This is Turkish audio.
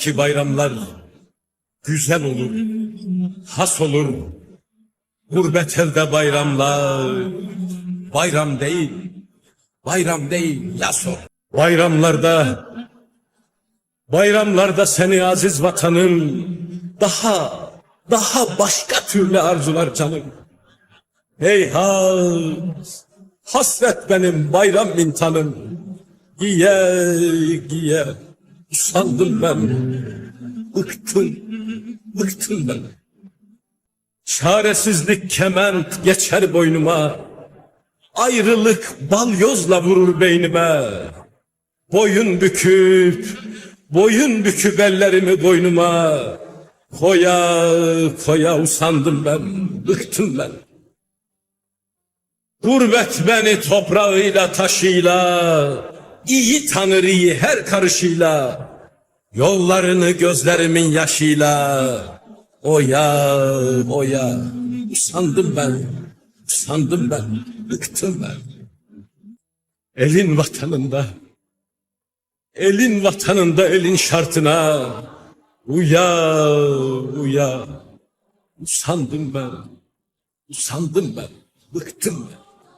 Ki bayramlar güzel olur, has olur. Gurbet elde bayramlar, bayram değil, bayram değil, yas ol. Bayramlarda, bayramlarda seni aziz vatanım, daha, daha başka türlü arzular canım. Heyhat, hasret benim bayram mintanım. Giye, giye, usandım ben. Bıktım, bıktım ben. Çaresizlik kement geçer boynuma. Ayrılık balyozla vurur beynime. Boyun büküp, boyun büküp ellerimi boynuma. Koya, koya usandım ben, bıktım ben. Gurbet beni toprağıyla taşıyla, iyi tanır iyi her karışıyla, yollarını gözlerimin yaşıyla, oya oya, usandım ben, usandım ben, bıktım ben. Elin vatanında, elin vatanında elin şartına, uya uya, usandım ben, usandım ben, bıktım ben.